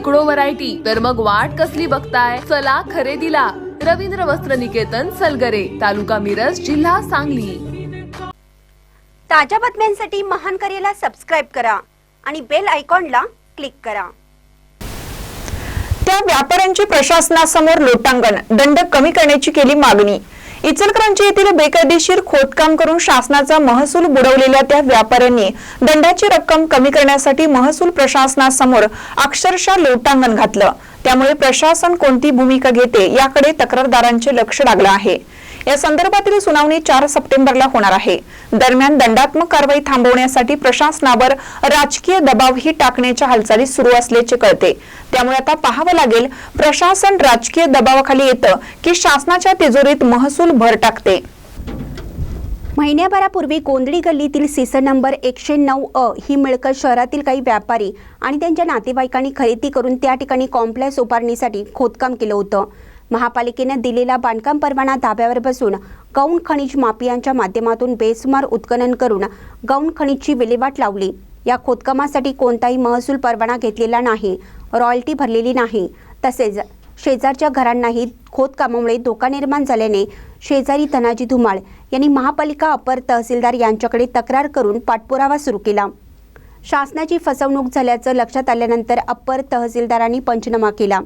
शेकडो व्हरायटी तर मग वाट कसली बघताय? चला खरेदीला. रवींद्र वस्त्र निकेतन सलगरे तालुका मिरज जिल्हा सांगली. ताज्या बातम्यांसाठी महान करेला सबस्क्राईब करा आणि बेल आयकॉनला क्लिक करा. त्या व्यापाऱ्यांची प्रशासनासमोर लोटांगण. दंड कमी करण्याची केली मागणी. इचलकरंजी येथील बेकायदेशीर खोदकाम करून शासनाचा महसूल बुडवलेल्या त्या व्यापाऱ्यांनी दंडाची रक्कम कमी करण्यासाठी महसूल प्रशासनासमोर अक्षरशः लोटांगण घातलं. त्यामुळे प्रशासन कोणती भूमिका घेते याकडे तक्रारदारांचे लक्ष लागलं आहे. या संदर्भातील सुनावणी चार सप्टेंबरला होणार आहे. दरम्यान दंडात्मक कारवाई थांबवण्यासाठी प्रशासनावर राजकीय दबावही टाकण्याच्या हालचाली सुरू असल्याचे कळते. त्यामुळे आता पाहावं लागेल प्रशासन राजकीय दबावाखाली येतं की शासनाच्या तिजोरीत महसूल भर टाकते. महिन्याभरापूर्वी गोंधळी गल्लीतील सीसन नंबर एकशे नऊ अ ही मिळकत शहरातील काही व्यापारी आणि त्यांच्या नातेवाईकांनी खरेदी करून त्या ठिकाणी कॉम्प्लेक्स उभारणीसाठी खोदकाम केलं होतं. महापालिकेनं दिलेला बांधकाम परवाना धाब्यावर बसून गौण खनिज माफियांच्या माध्यमातून बेसुमार उत्खनन करून गौण खनिजची विल्हेवाट लावली. या खोदकामासाठी कोणताही महसूल परवाना घेतलेला नाही. रॉयल्टी भरलेली नाही. तसेच शेजारच्या घरांनाही खोदकामामुळे धोका निर्माण झाल्याने शेजारी धनाजी धुमाळ यांनी महापालिका अपर तहसीलदार यांच्याकडे तक्रार करून पाठपुरावा सुरू केला. शासनाची फसवणूक झाल्याचं लक्षात आल्यानंतर अप्पर तहसीलदारांनी पंचनामा केला.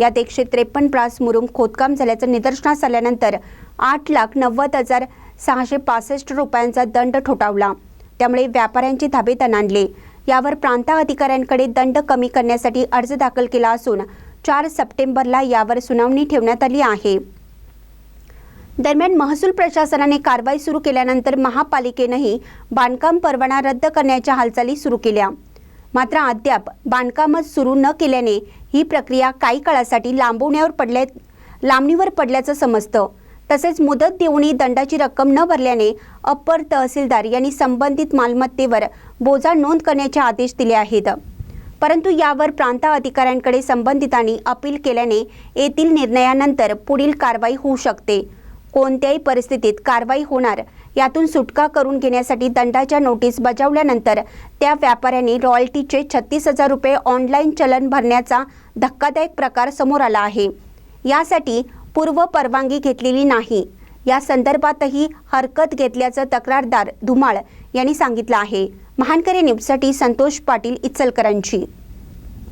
यात एकशे त्रेपन्न ब्रास मुरुम खोदकाम झाल्याचं निदर्शनास आल्यानंतर आठ लाख नव्वद हजार सहाशे पासष्ट रुपयांचा दंड ठोठावला. त्यामुळे व्यापाऱ्यांचे धाबे तणाणले यावर प्रांत अधिकाऱ्यांकडे दंड कमी करण्यासाठी अर्ज दाखल केला असून चार सप्टेंबरला यावर सुनावणी ठेवण्यात आली आहे. दरम्यान महसूल प्रशासनाने कारवाई सुरू केल्यानंतर महापालिकेनंही बांधकाम परवाना रद्द करण्याच्या हालचाली सुरू केल्या. मात्र अद्याप बांधकामच सुरू न केल्याने ही प्रक्रिया काही काळासाठी लांबवण्यावर पडल्या लांबणीवर पडल्याचं समजतं. तसेच मुदत देऊनही दंडाची रक्कम न भरल्याने अप्पर तहसीलदार यांनी संबंधित मालमत्तेवर बोजा नोंद करण्याचे आदेश दिले आहेत. परंतु यावर प्रांत अधिकाऱ्यांकडे संबंधितांनी अपील केल्याने येथील निर्णयानंतर पुढील कारवाई होऊ शकते. कोणत्याही परिस्थितीत कारवाई होणार. यातून सुटका करून घेण्यासाठी दंडाच्या नोटीस बजावल्यानंतर त्या व्यापाऱ्यांनी रॉयल्टीचे छत्तीस हजार रुपये ऑनलाईन चलन भरण्याचा धक्कादायक प्रकार समोर आला आहे. यासाठी पूर्व परवानगी घेतलेली नाही. या संदर्भातही हरकत घेतल्याचं तक्रारदार धुमाळ यांनी सांगितलं आहे. महानकरे न्यूजसाठी संतोष पाटील इचलकरांची